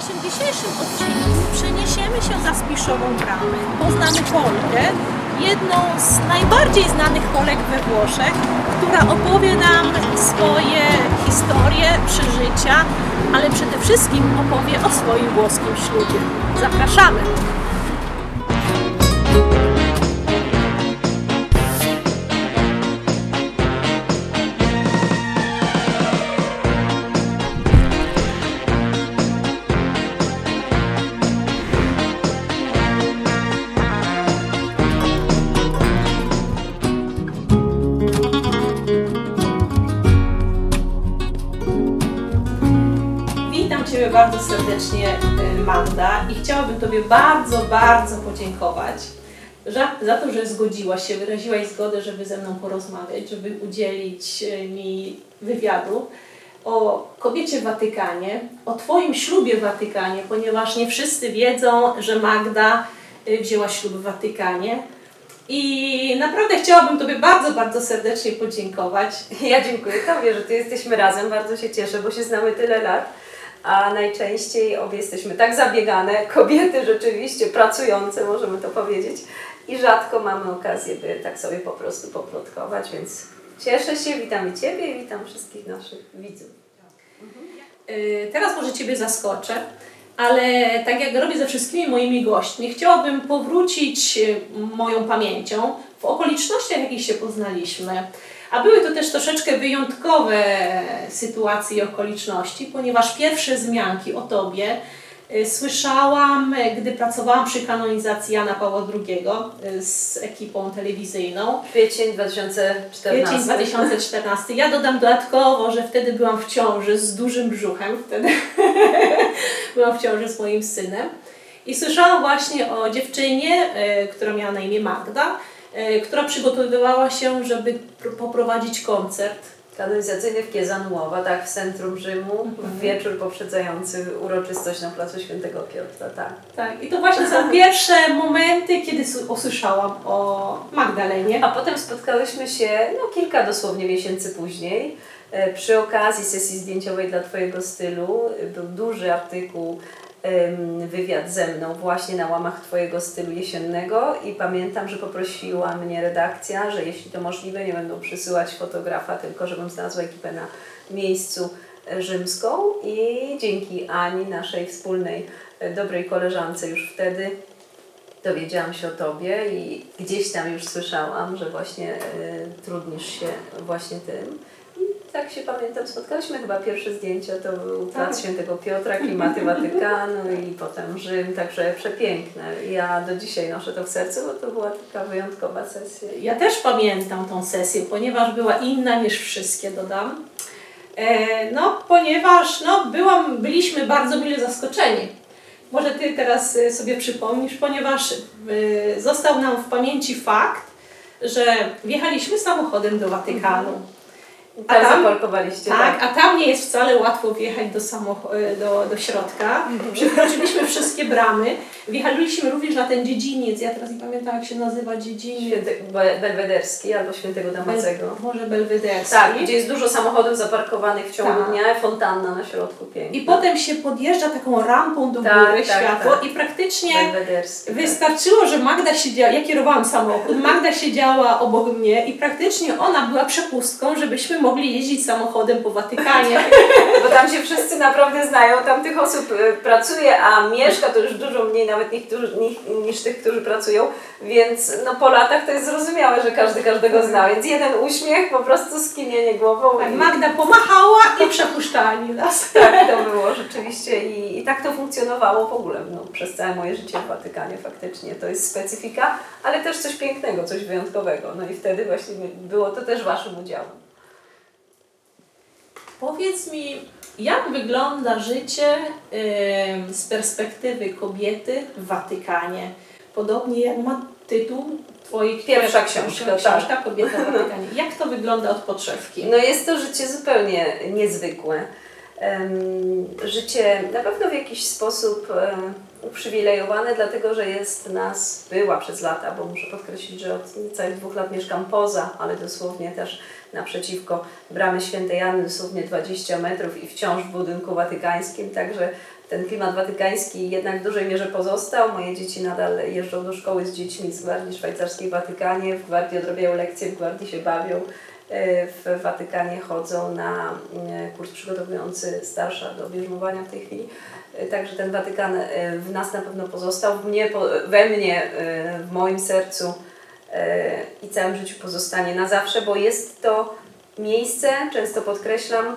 naszym dzisiejszym odcinku przeniesiemy się za Spiszową Bramę. Poznamy Polkę, jedną z najbardziej znanych Polek we Włoszech, która opowie nam swoje historie, przeżycia, ale przede wszystkim opowie o swoim włoskim ślubie. Zapraszamy! Bardzo serdecznie, y, Magda, i chciałabym Tobie bardzo, bardzo podziękować za, za to, że zgodziłaś się, wyraziłaś zgodę, żeby ze mną porozmawiać, żeby udzielić y, mi wywiadu o kobiecie w Watykanie, o Twoim ślubie w Watykanie, ponieważ nie wszyscy wiedzą, że Magda y, wzięła ślub w Watykanie. I naprawdę chciałabym Tobie bardzo, bardzo serdecznie podziękować. Ja dziękuję Tobie, że tu jesteśmy razem. Bardzo się cieszę, bo się znamy tyle lat, a najczęściej obie jesteśmy tak zabiegane, kobiety rzeczywiście pracujące, możemy to powiedzieć, i rzadko mamy okazję, by tak sobie po prostu poplotkować, więc cieszę się, witam i Ciebie i witam wszystkich naszych widzów. Y, Teraz może Ciebie zaskoczę, ale tak jak robię ze wszystkimi moimi gośćmi, chciałabym powrócić y, moją pamięcią w okolicznościach, w jakich się poznaliśmy. A były to też troszeczkę wyjątkowe sytuacje i okoliczności, ponieważ pierwsze wzmianki o Tobie y, słyszałam, y, gdy pracowałam przy kanonizacji Jana Pawła II y, z ekipą telewizyjną. Kwiecień 2014. Kwiecień 2014. Ja dodam dodatkowo, że wtedy byłam w ciąży z dużym brzuchem. Wtedy byłam w ciąży z moim synem. I słyszałam właśnie o dziewczynie, która miała na imię Magda, która przygotowywała się, żeby pr- poprowadzić koncert. Kanonizacyjny w Kiezanułowa, tak, w centrum Rzymu, w wieczór poprzedzający uroczystość na placu Świętego Piotra, tak. Tak, i to właśnie są pierwsze momenty, kiedy usłyszałam o Magdalenie. A potem spotkałyśmy się no, kilka dosłownie miesięcy później. e, Przy okazji sesji zdjęciowej dla Twojego stylu e, był duży artykuł, wywiad ze mną właśnie na łamach Twojego stylu jesiennego i pamiętam, że poprosiła mnie redakcja, że jeśli to możliwe nie będą przysyłać fotografa, tylko żebym znalazła ekipę na miejscu e, rzymską i dzięki Ani, naszej wspólnej e, dobrej koleżance już wtedy dowiedziałam się o Tobie i gdzieś tam już słyszałam, że właśnie y, trudnisz się właśnie tym. Tak się pamiętam, spotkaliśmy chyba pierwsze zdjęcie, to był Plac Świętego Piotra, klimaty Watykanu i potem Rzym, także przepiękne. Ja do dzisiaj noszę to w sercu, bo to była taka wyjątkowa sesja. Ja też pamiętam tą sesję, ponieważ była inna niż wszystkie, dodam. E, no, ponieważ no, byłam, byliśmy bardzo mile zaskoczeni. Może Ty teraz e, sobie przypomnisz, ponieważ e, został nam w pamięci fakt, że wjechaliśmy samochodem do Watykanu. A Tak tam- zaparkowaliście, Tak, a tam nie jest wcale łatwo wjechać do, samoch- e, do, do środka. Przekroczyliśmy wszystkie bramy. Wjechaliśmy również na ten dziedziniec. Ja teraz nie pamiętam, jak się nazywa dziedziniec. Święty, Be- Belwederski albo Świętego Damacego. Bel- może belwederski. Tak, gdzie jest dużo samochodów zaparkowanych w ciągu Tak. dnia, fontanna na środku piękna. I potem się podjeżdża taką rampą do Tak, góry tak, światło tak. i praktycznie tak. wystarczyło, że Magda siedziała, ja kierowałam samochód, Magda siedziała obok mnie i praktycznie ona była przepustką, żebyśmy mogli jeździć samochodem po Watykanie. Bo tam się wszyscy naprawdę znają, tam tych osób y, pracuje, a mieszka to już dużo mniej nawet niż, niż, niż tych, którzy pracują, więc no po latach to jest zrozumiałe, że każdy każdego zna, więc jeden uśmiech, po prostu skinienie głową. Tak, i- Magda pomachała i przepuszczali nas. tak to było rzeczywiście i, i tak to funkcjonowało w ogóle no, przez całe moje życie w Watykanie faktycznie. To jest specyfika, ale też coś pięknego, coś wyjątkowego. No i wtedy właśnie było to też Waszym udziałem. Powiedz mi, jak wygląda życie z perspektywy kobiety w Watykanie? Podobnie jak ma tytuł Twojej Pierwsza książka, książka, książka Kobieta w Watykanie. Jak to wygląda od podszewki? No jest to życie zupełnie niezwykłe. Życie na pewno w jakiś sposób uprzywilejowane, dlatego że jest nas, była przez lata, bo muszę podkreślić, że od niecałych dwóch lat mieszkam poza, ale dosłownie też naprzeciwko bramy świętej Anny, dosłownie 20 metrów i wciąż w budynku watykańskim, także ten klimat watykański jednak w dużej mierze pozostał. Moje dzieci nadal jeżdżą do szkoły z dziećmi z Gwardii Szwajcarskiej w Watykanie, w Gwardii odrabiają lekcje, w Gwardii się bawią. E, W Watykanie chodzą na e, kurs przygotowujący starsza do bierzmowania w tej chwili. E, Także ten Watykan w nas na pewno pozostał, w mnie, we mnie, w moim sercu i całym życiu pozostanie na zawsze, bo jest to miejsce, często podkreślam,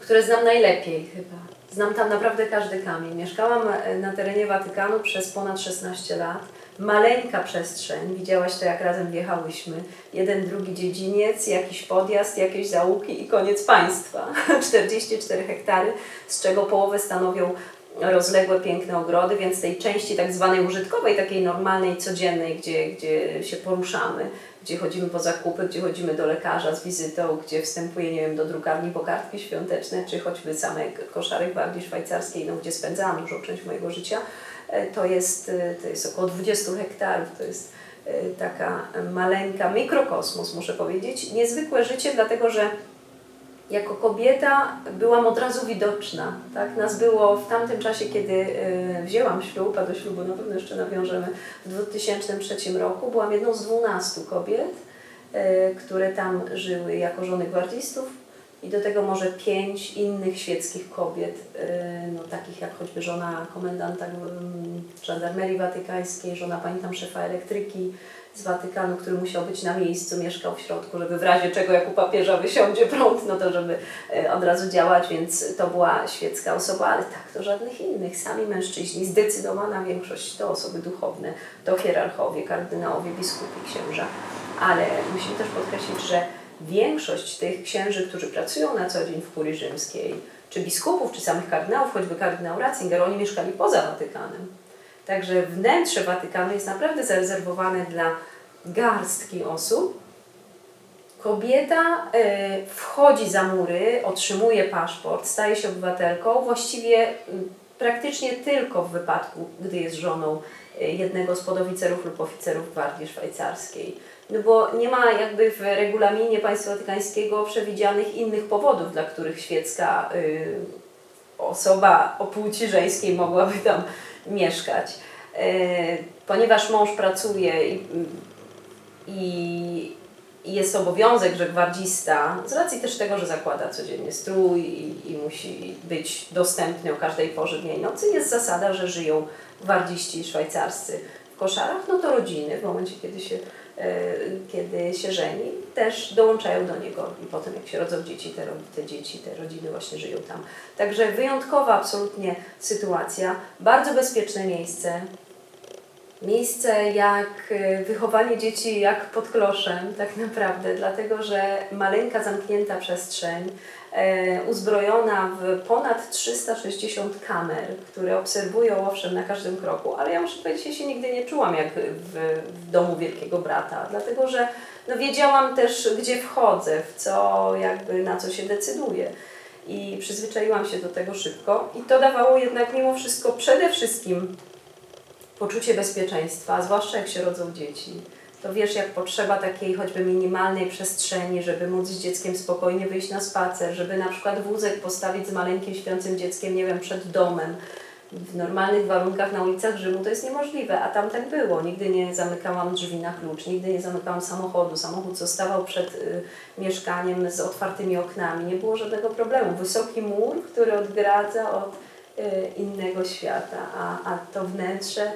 które znam najlepiej chyba. Znam tam naprawdę każdy kamień. Mieszkałam e, na terenie Watykanu przez ponad 16 lat. Maleńka przestrzeń, widziałaś to jak razem wjechałyśmy. Jeden, drugi dziedziniec, jakiś podjazd, jakieś zaułki i koniec państwa. 44 hektary, z czego połowę stanowią rozległe, piękne ogrody, więc tej części tak zwanej użytkowej, takiej normalnej, codziennej, gdzie, gdzie się poruszamy, gdzie chodzimy po zakupy, gdzie chodzimy do lekarza z wizytą, gdzie wstępuję, nie wiem, do drukarni po kartki świąteczne, czy choćby same koszary Gwardii Szwajcarskiej, no, gdzie spędzałam dużą część mojego życia, e, to jest, e, to jest około 20 hektarów, to jest e, taka maleńka, mikrokosmos muszę powiedzieć. Niezwykłe życie, dlatego że jako kobieta byłam od razu widoczna. Tak? Nas było w tamtym czasie, kiedy y, wzięłam ślub, a do ślubu na pewno jeszcze nawiążemy w 2003 roku, byłam jedną z 12 kobiet, y, które tam żyły jako żony gwardzistów i do tego może pięć innych świeckich kobiet, y, no, takich jak choćby żona komendanta mm, żandarmerii watykańskiej, żona pamiętam szefa elektryki, z Watykanu, który musiał być na miejscu, mieszkał w środku, żeby w razie czego jak u papieża wysiądzie prąd, no to żeby e, od razu działać, więc to była świecka osoba, ale tak to żadnych innych. Sami mężczyźni, zdecydowana większość to osoby duchowne, to hierarchowie, kardynałowie, biskupi, księża. Ale musimy też podkreślić, że większość tych księży, którzy pracują na co dzień w kurii rzymskiej, czy biskupów, czy samych kardynałów, choćby kardynał Ratzinger, oni mieszkali poza Watykanem. Także wnętrze Watykanu jest naprawdę zarezerwowane dla garstki osób. Kobieta y, wchodzi za mury, otrzymuje paszport, staje się obywatelką, właściwie y, praktycznie tylko w wypadku, gdy jest żoną y, jednego z podoficerów lub oficerów Gwardii Szwajcarskiej. No bo nie ma jakby w regulaminie państwa watykańskiego przewidzianych innych powodów, dla których świecka osoba o płci żeńskiej mogłaby tam mieszkać. E, Ponieważ mąż pracuje i, i, jest obowiązek, że gwardzista, z racji też tego, że zakłada codziennie strój i, i musi być dostępny o każdej porze dnia i nocy, jest zasada, że żyją gwardziści szwajcarscy w koszarach, no to rodziny w momencie, kiedy się, kiedy się żeni, też dołączają do niego i potem jak się rodzą dzieci, te, te dzieci, te rodziny właśnie żyją tam. Także wyjątkowa absolutnie sytuacja, bardzo bezpieczne miejsce, Miejsce jak y, wychowanie dzieci jak pod kloszem, tak naprawdę, dlatego że maleńka, zamknięta przestrzeń, uzbrojona w ponad 360 kamer, które obserwują owszem na każdym kroku, ale ja muszę powiedzieć, ja się nigdy nie czułam jak w, w domu wielkiego brata, dlatego że no, wiedziałam też, gdzie wchodzę, w co, jakby na co się decyduję. I przyzwyczaiłam się do tego szybko i to dawało jednak mimo wszystko przede wszystkim poczucie bezpieczeństwa, zwłaszcza jak się rodzą dzieci. To wiesz, jak potrzeba takiej choćby minimalnej przestrzeni, żeby móc z dzieckiem spokojnie wyjść na spacer, żeby na przykład wózek postawić z maleńkim śpiącym dzieckiem, nie wiem, przed domem. W normalnych warunkach na ulicach Rzymu to jest niemożliwe, a tam tak było. Nigdy nie zamykałam drzwi na klucz, nigdy nie zamykałam samochodu. Samochód zostawał przed y, mieszkaniem z otwartymi oknami. Nie było żadnego problemu. Wysoki mur, który odgradza od y, innego świata, a, a to wnętrze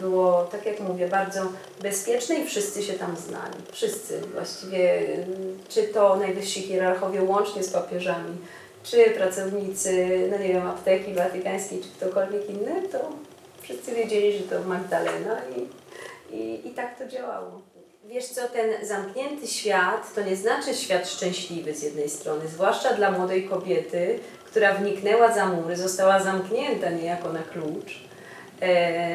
było, tak jak mówię, bardzo bezpieczne i wszyscy się tam znali. Wszyscy właściwie, y, czy to najwyżsi hierarchowie łącznie z papieżami, czy pracownicy, no nie wiem, apteki watykańskiej, czy ktokolwiek inny, to wszyscy wiedzieli, że to Magdalena i, i, i tak to działało. Wiesz co, ten zamknięty świat to nie znaczy świat szczęśliwy z jednej strony, zwłaszcza dla młodej kobiety, która wniknęła za mury, została zamknięta niejako na klucz, e,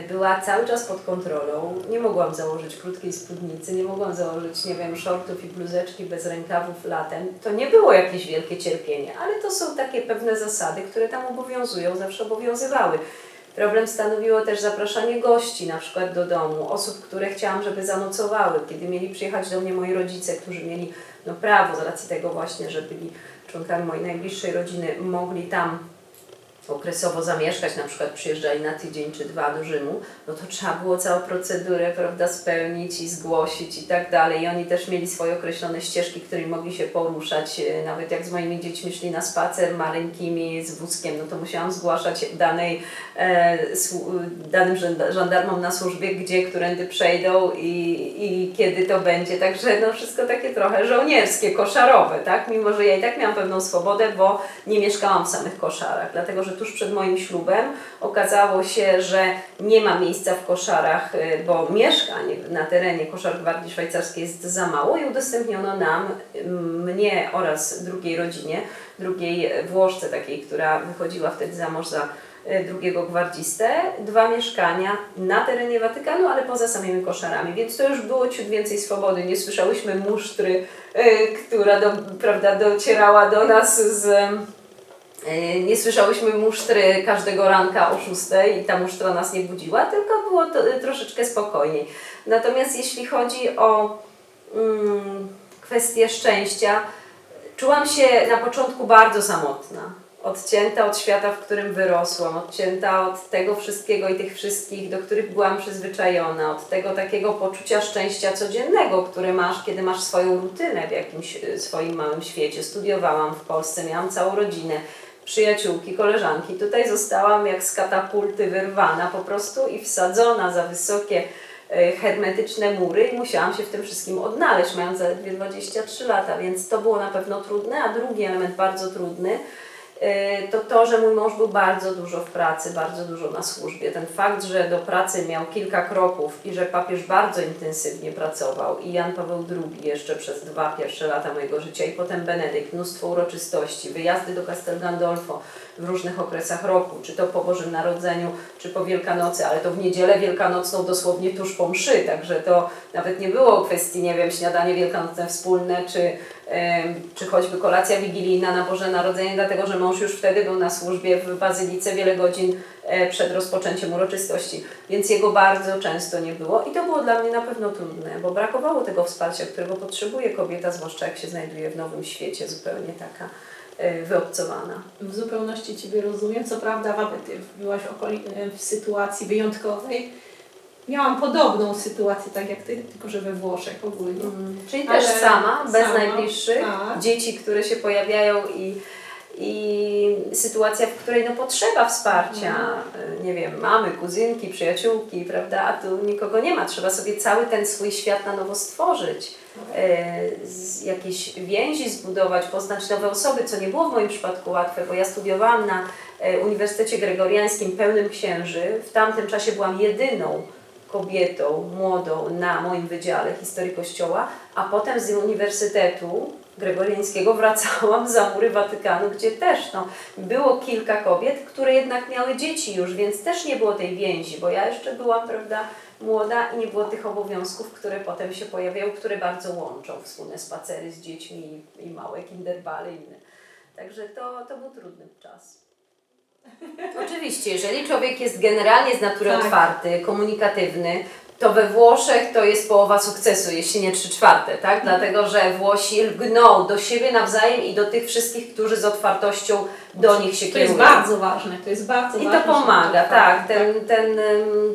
była cały czas pod kontrolą. Nie mogłam założyć krótkiej spódnicy, nie mogłam założyć, nie wiem, shortów i bluzeczki bez rękawów latem. To nie było jakieś wielkie cierpienie, ale to są takie pewne zasady, które tam obowiązują, zawsze obowiązywały. Problem stanowiło też zapraszanie gości, na przykład do domu, osób, które chciałam, żeby zanocowały. Kiedy mieli przyjechać do mnie moi rodzice, którzy mieli no, prawo z racji tego właśnie, że byli członkami mojej najbliższej rodziny, mogli tam okresowo zamieszkać, na przykład przyjeżdżali na tydzień czy dwa do Rzymu, no to trzeba było całą procedurę, prawda, spełnić i zgłosić i tak dalej. I oni też mieli swoje określone ścieżki, którymi mogli się poruszać. E, Nawet jak z moimi dziećmi szli na spacer maleńkimi z wózkiem, no to musiałam zgłaszać danej, e, danym żanda- żandarmom na służbie, gdzie, którędy przejdą i, i kiedy to będzie. Także no wszystko takie trochę żołnierskie, koszarowe, tak? Mimo, że ja i tak miałam pewną swobodę, bo nie mieszkałam w samych koszarach, dlatego że tuż przed moim ślubem okazało się, że nie ma miejsca w koszarach, y, bo mieszkań na terenie Koszar Gwardii Szwajcarskiej jest za mało i udostępniono nam, y, mnie oraz drugiej rodzinie, drugiej Włoszce takiej, która wychodziła wtedy za mąż za y, drugiego gwardzistę, dwa mieszkania na terenie Watykanu, ale poza samymi koszarami, więc to już było ciut więcej swobody. Nie słyszałyśmy musztry, y, która do, prawda, docierała do nas z Nie słyszałyśmy musztry każdego ranka o 6 i ta musztra nas nie budziła, tylko było to e, troszeczkę spokojniej. Natomiast jeśli chodzi o mm, kwestię szczęścia, czułam się na początku bardzo samotna. Odcięta od świata, w którym wyrosłam, odcięta od tego wszystkiego i tych wszystkich, do których byłam przyzwyczajona, od tego takiego poczucia szczęścia codziennego, które masz, kiedy masz swoją rutynę w jakimś e, swoim małym świecie. Studiowałam w Polsce, miałam całą rodzinę, przyjaciółki, koleżanki. Tutaj zostałam jak z katapulty wyrwana po prostu i wsadzona za wysokie e, hermetyczne mury i musiałam się w tym wszystkim odnaleźć, mając zaledwie 23 lata, więc to było na pewno trudne, a drugi element bardzo trudny to to, że mój mąż był bardzo dużo w pracy, bardzo dużo na służbie. Ten fakt, że do pracy miał kilka kroków i że papież bardzo intensywnie pracował i Jan Paweł II jeszcze przez dwa pierwsze lata mojego życia i potem Benedykt, mnóstwo uroczystości, wyjazdy do Castel Gandolfo w różnych okresach roku, czy to po Bożym Narodzeniu, czy po Wielkanocy, ale to w niedzielę wielkanocną dosłownie tuż po mszy, także to nawet nie było kwestii, nie wiem, śniadanie wielkanocne wspólne, czy, czy choćby kolacja wigilijna na Boże Narodzenie, dlatego że mąż już wtedy był na służbie w Bazylice wiele godzin e, przed rozpoczęciem uroczystości, więc jego bardzo często nie było i to było dla mnie na pewno trudne, bo brakowało tego wsparcia, którego potrzebuje kobieta, zwłaszcza jak się znajduje w nowym świecie, zupełnie taka e, wyobcowana. W zupełności Ciebie rozumiem. Co prawda, Ty byłaś w, okoli- w sytuacji wyjątkowej. Miałam podobną sytuację, tak jak Ty, tylko że we Włoszech ogólnie. Czyli Ale też sama, bez sama, najbliższych, tak. dzieci, które się pojawiają i, i sytuacja, w której no, potrzeba wsparcia, Mhm. y, nie wiem, mamy, kuzynki, przyjaciółki, prawda, a tu nikogo nie ma, trzeba sobie cały ten swój świat na nowo stworzyć, y, z jakieś więzi zbudować, poznać nowe osoby, co nie było w moim przypadku łatwe, bo ja studiowałam na y, Uniwersytecie Gregoriańskim pełnym księży, w tamtym czasie byłam jedyną kobietą młodą na moim wydziale historii Kościoła, a potem z Uniwersytetu Gregoriańskiego wracałam za mury Watykanu, gdzie też no, było kilka kobiet, które jednak miały dzieci już, więc też nie było tej więzi, bo ja jeszcze byłam, prawda, młoda i nie było tych obowiązków, które potem się pojawiają, które bardzo łączą wspólne spacery z dziećmi i, i małe kinderbale i inne. Także to, to był trudny czas. Oczywiście, jeżeli człowiek jest generalnie z natury Tak. otwarty, komunikatywny, to we Włoszech to jest połowa sukcesu, jeśli nie trzy czwarte, tak? Dlatego, że Włosi lgną do siebie nawzajem i do tych wszystkich, którzy z otwartością do nich się To jest kierują. bardzo ważne, to jest bardzo I ważne. to pomaga, tak. Ten, ten,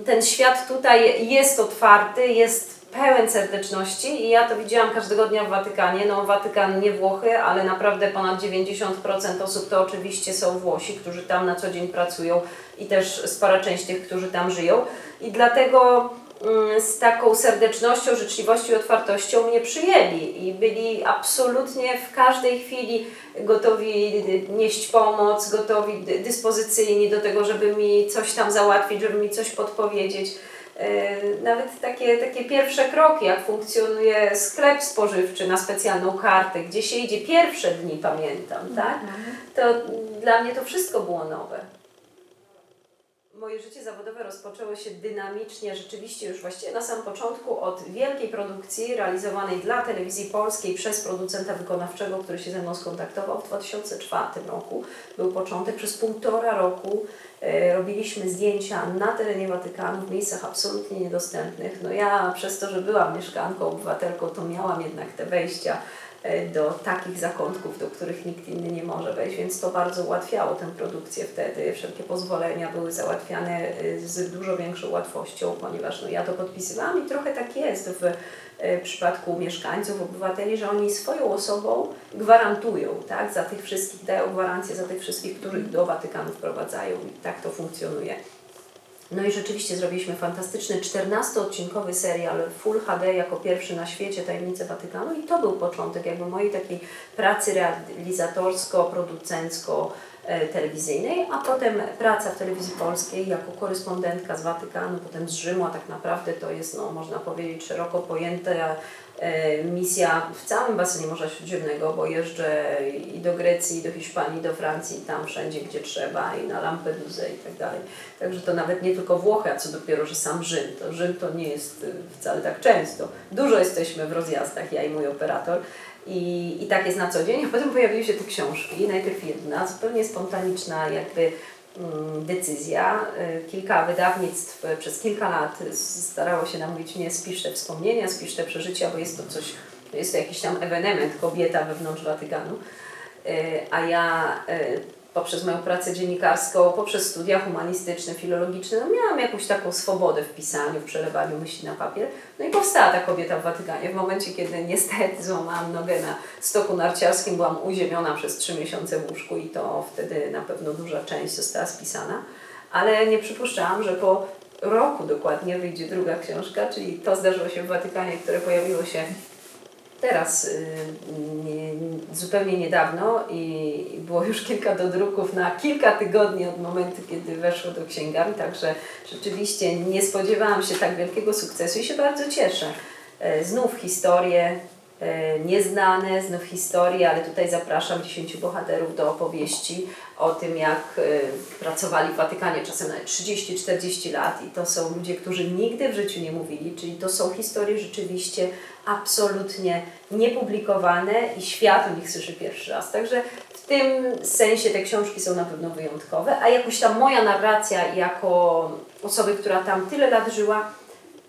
ten świat tutaj jest otwarty, jest pełen serdeczności i ja to widziałam każdego dnia w Watykanie. No Watykan nie Włochy, ale naprawdę ponad 90% osób to oczywiście są Włosi, którzy tam na co dzień pracują i też spora część tych, którzy tam żyją. I dlatego mm, z taką serdecznością, życzliwością i otwartością mnie przyjęli i byli absolutnie w każdej chwili gotowi nieść pomoc, gotowi dy- dyspozycyjni do tego, żeby mi coś tam załatwić, żeby mi coś podpowiedzieć. E, Nawet takie, takie pierwsze kroki, jak funkcjonuje sklep spożywczy na specjalną kartę, gdzie się idzie pierwsze dni, pamiętam, tak? To dla mnie to wszystko było nowe. Moje życie zawodowe rozpoczęło się dynamicznie, rzeczywiście już właściwie na samym początku od wielkiej produkcji realizowanej dla telewizji polskiej przez producenta wykonawczego, który się ze mną skontaktował w 2004 roku. Był początek, przez półtora roku e, robiliśmy zdjęcia na terenie Watykanu w miejscach absolutnie niedostępnych. No ja przez to, że byłam mieszkanką, obywatelką, to miałam jednak te wejścia do takich zakątków, do których nikt inny nie może wejść, więc to bardzo ułatwiało tę produkcję wtedy. Wszelkie pozwolenia były załatwiane e, z dużo większą łatwością, ponieważ no, ja to podpisywałam i trochę tak jest w e, przypadku mieszkańców, obywateli, że oni swoją osobą gwarantują, tak, za tych wszystkich, dają gwarancję za tych wszystkich, których do Watykanu wprowadzają i tak to funkcjonuje. No i rzeczywiście zrobiliśmy fantastyczny 14-odcinkowy serial Full HD jako pierwszy na świecie Tajemnice Watykanu. I to był początek jakby mojej takiej pracy realizatorsko-producencko-telewizyjnej, a potem praca w telewizji polskiej jako korespondentka z Watykanu, potem z Rzymu, a tak naprawdę to jest, no, można powiedzieć, szeroko pojęta e, misja w całym basenie Morza Śródziemnego, bo jeżdżę i do Grecji, i do Hiszpanii, i do Francji, i tam wszędzie, gdzie trzeba, i na Lampedusę i tak dalej. Także to nawet nie tylko Włochy, a co dopiero, że sam Rzym. To Rzym to nie jest y, wcale tak często. Dużo jesteśmy w rozjazdach, ja i mój operator. I, I tak jest na co dzień. A potem pojawiły się te książki. Najpierw jedna, zupełnie spontaniczna jakby mm, decyzja. Y, Kilka wydawnictw y, przez kilka lat starało się namówić mnie, spisz te wspomnienia, spisz te przeżycia, bo jest to coś, jest to jakiś tam ewenement, kobieta wewnątrz Watykanu. Y, A ja poprzez moją pracę dziennikarską, poprzez studia humanistyczne, filologiczne, no miałam jakąś taką swobodę w pisaniu, w przelewaniu myśli na papier. No i powstała ta kobieta w Watykanie. W momencie, kiedy niestety złamałam nogę na stoku narciarskim, byłam uziemiona przez trzy miesiące w łóżku i to wtedy na pewno duża część została spisana. Ale nie przypuszczałam, że po roku dokładnie wyjdzie druga książka, czyli to zdarzyło się w Watykanie, które pojawiło się teraz y, nie, zupełnie niedawno i było już kilka dodruków na kilka tygodni od momentu, kiedy weszło do księgarni, także rzeczywiście nie spodziewałam się tak wielkiego sukcesu i się bardzo cieszę. E, Znów historie nieznane, znów historie, ale tutaj zapraszam dziesięciu bohaterów do opowieści o tym, jak e, pracowali w Watykanie czasem nawet 30-40 lat i to są ludzie, którzy nigdy w życiu nie mówili, czyli to są historie rzeczywiście absolutnie niepublikowane i świat o nich słyszy pierwszy raz. Także w tym sensie te książki są na pewno wyjątkowe, a jakoś tam moja narracja jako osoby, która tam tyle lat żyła,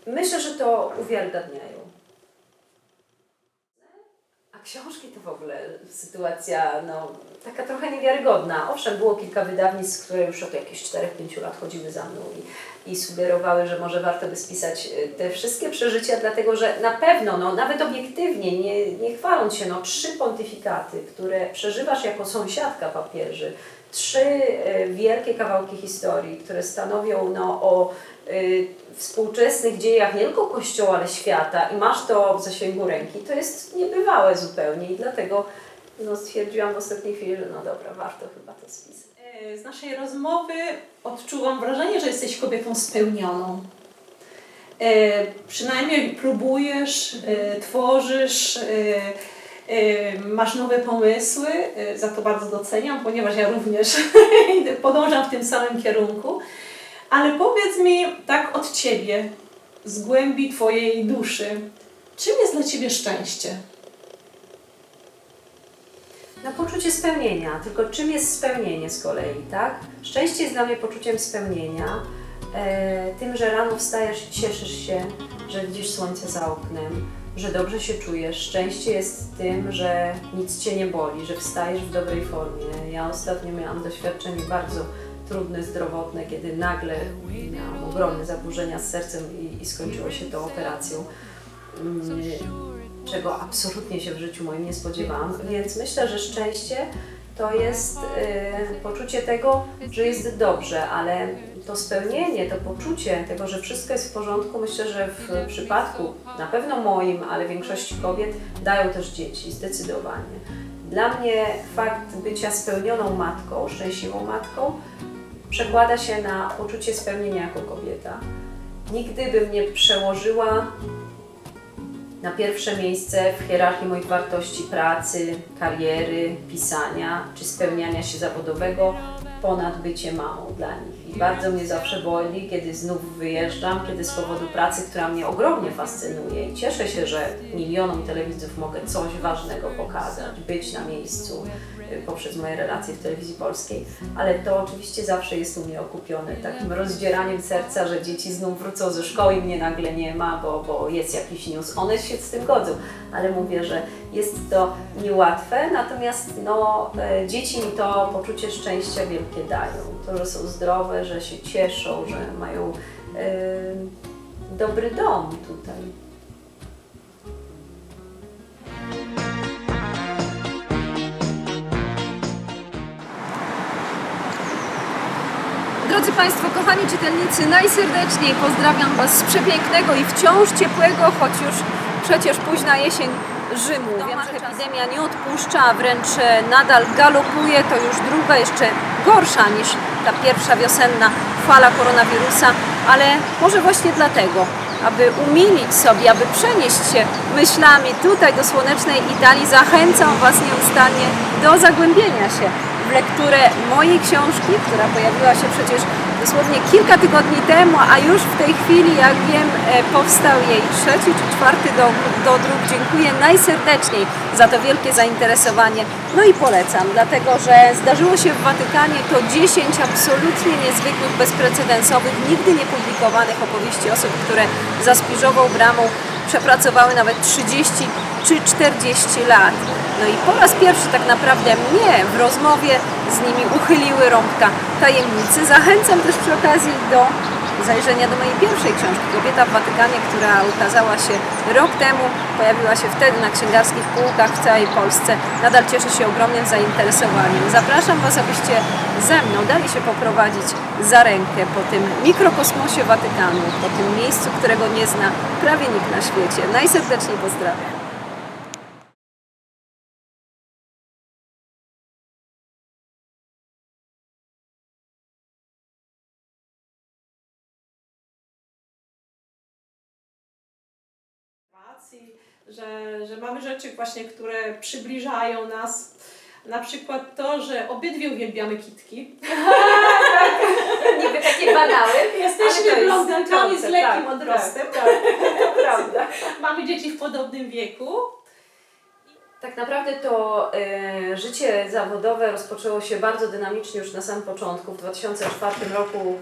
myślę, że to uwiarygadniają. A książki to w ogóle sytuacja no, taka trochę niewiarygodna. Owszem, było kilka wydawnictw, które już od jakichś 4-5 lat chodziły za mną i, i sugerowały, że może warto by spisać y, te wszystkie przeżycia, dlatego że na pewno, no, nawet obiektywnie, nie, nie chwaląc się, no, trzy pontyfikaty, które przeżywasz jako sąsiadka papieży, trzy y, wielkie kawałki historii, które stanowią no, o y, współczesnych dziejach nie tylko Kościoła, ale świata i masz to w zasięgu ręki, to jest niebywałe zupełnie i dlatego no, stwierdziłam w ostatniej chwili, że no dobra, warto chyba to spisać. E, Z naszej rozmowy odczułam wrażenie, że jesteś kobietą spełnioną. E, przynajmniej próbujesz, e, tworzysz, e, e, masz nowe pomysły. E, za to bardzo doceniam, ponieważ ja również podążam w tym samym kierunku. Ale powiedz mi tak od Ciebie, z głębi Twojej duszy, czym jest dla Ciebie szczęście? Na poczucie spełnienia, tylko czym jest spełnienie z kolei, tak? Szczęście jest dla mnie poczuciem spełnienia, e, tym, że rano wstajesz i cieszysz się, że widzisz słońce za oknem, że dobrze się czujesz. Szczęście jest tym, że nic Cię nie boli, że wstajesz w dobrej formie. Ja ostatnio miałam doświadczenie bardzo trudne, zdrowotne, kiedy nagle miałam ogromne zaburzenia z sercem i, i skończyło się to operacją. Mm, czego absolutnie się w życiu moim nie spodziewałam. Więc myślę, że szczęście to jest y, poczucie tego, że jest dobrze, ale to spełnienie, to poczucie tego, że wszystko jest w porządku, myślę, że w przypadku na pewno moim, ale większości kobiet dają też dzieci, zdecydowanie. Dla mnie fakt bycia spełnioną matką, szczęśliwą matką, przekłada się na poczucie spełnienia jako kobieta. Nigdy bym nie przełożyła na pierwsze miejsce w hierarchii moich wartości pracy, kariery, pisania czy spełniania się zawodowego ponad bycie mamą dla nich. I bardzo mnie zawsze boli, kiedy znów wyjeżdżam, kiedy z powodu pracy, która mnie ogromnie fascynuje i cieszę się, że milionom telewidzów mogę coś ważnego pokazać, być na miejscu y, poprzez moje relacje w telewizji polskiej, ale to oczywiście zawsze jest u mnie okupione takim rozdzieraniem serca, że dzieci znów wrócą ze szkoły i mnie nagle nie ma, bo, bo jest jakiś news. One się z tym godzą, ale mówię, że jest to niełatwe, natomiast no, e, dzieci mi to poczucie szczęścia wielkie dają. To, że są zdrowe, że się cieszą, że mają e, dobry dom tutaj. Drodzy Państwo, kochani czytelnicy, najserdeczniej pozdrawiam Was z przepięknego i wciąż ciepłego, choć już przecież późna jesień Rzymu. Wiem, że epidemia nie odpuszcza, a wręcz e, nadal galopuje. To już druga, jeszcze gorsza niż ta pierwsza wiosenna fala koronawirusa, ale może właśnie dlatego, aby umilić sobie, aby przenieść się myślami tutaj do słonecznej Italii, zachęcam Was nieustannie do zagłębienia się w lekturę mojej książki, która pojawiła się przecież dosłownie kilka tygodni temu, a już w tej chwili, jak wiem, e, powstał jej trzeci czy czwarty do- dodruk. Dziękuję najserdeczniej za to wielkie zainteresowanie. No i polecam, dlatego że zdarzyło się w Watykanie to 10 absolutnie niezwykłych, bezprecedensowych, nigdy nie publikowanych opowieści osób, które za Spiżową bramą przepracowały nawet 30 czy 40 lat. No i po raz pierwszy tak naprawdę mnie w rozmowie z nimi uchyliły rąbka tajemnicy. Zachęcam też przy okazji do zajrzenia do mojej pierwszej książki Kobieta w Watykanie, która ukazała się rok temu, pojawiła się wtedy na księgarskich półkach w całej Polsce. Nadal cieszy się ogromnym zainteresowaniem. Zapraszam Was, abyście ze mną dali się poprowadzić za rękę po tym mikrokosmosie Watykanu, po tym miejscu, którego nie zna prawie nikt na świecie. Najserdeczniej pozdrawiam. Sytuacji, że, że mamy rzeczy właśnie, które przybliżają nas. Na przykład to, że obydwie uwielbiamy kitki. Niby takie banały. Jesteśmy blondynkami z lekkim tak, odrostem. Tak, tak, to prawda. Mamy dzieci w podobnym wieku. Tak naprawdę to e, życie zawodowe rozpoczęło się bardzo dynamicznie już na samym początku. W 2004 roku